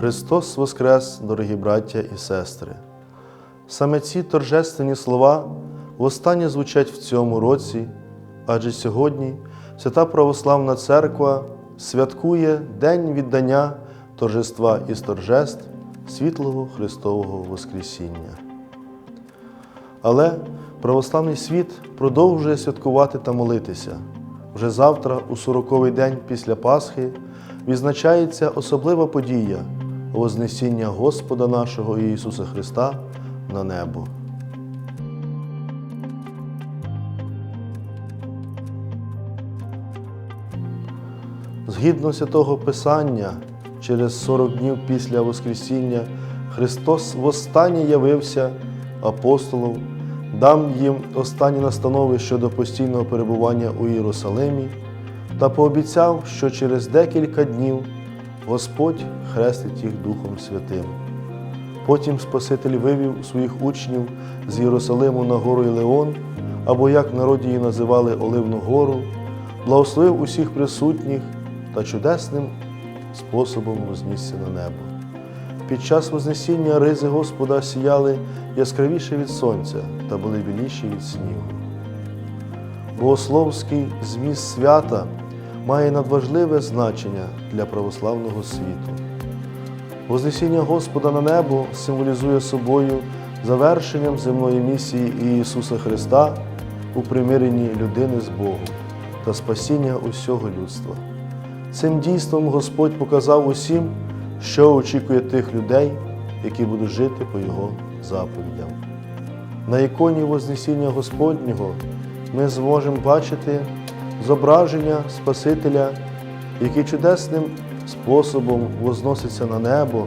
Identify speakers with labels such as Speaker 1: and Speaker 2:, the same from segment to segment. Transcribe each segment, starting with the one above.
Speaker 1: Христос Воскрес, дорогі браття і сестри! Саме ці торжественні слова востаннє звучать в цьому році, адже сьогодні Свята Православна Церква святкує День віддання торжества із торжеств світлого Христового Воскресіння. Але православний світ продовжує святкувати та молитися. Вже завтра, у сороковий день після Пасхи, відзначається особлива подія Вознесіння Господа нашого Ісуса Христа на небо. Згідно святого Писання, через 40 днів після Воскресіння Христос востаннє явився апостолом, дав їм останні настанови щодо постійного перебування у Єрусалимі та пообіцяв, що через декілька днів Господь хрестить їх Духом Святим. Потім Спаситель вивів своїх учнів з Єрусалиму на гору Ілеон, або як народі її називали Оливну гору, благословив усіх присутніх та чудесним способом вознісся на небо. Під час Вознесіння ризи Господа сіяли яскравіше від сонця та були біліші від снігу. Богословський зміст свята має надважливе значення для православного світу. Вознесіння Господа на небо символізує собою завершенням земної місії Ісуса Христа у примиренні людини з Богом та спасіння усього людства. Цим дійством Господь показав усім, що очікує тих людей, які будуть жити по Його заповідям. На іконі Вознесіння Господнього ми зможемо бачити зображення Спасителя, який чудесним способом возноситься на небо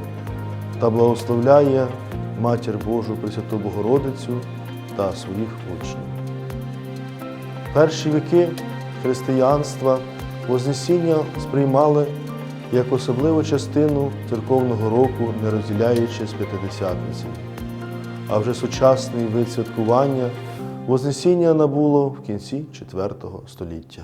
Speaker 1: та благословляє Матір Божу Пресвяту Богородицю та своїх учнів. Перші віки християнства Вознесіння сприймали як особливу частину церковного року, не розділяючи з п'ятидесятниці. А вже сучасний вид святкування Вознесіння набуло в кінці IV століття.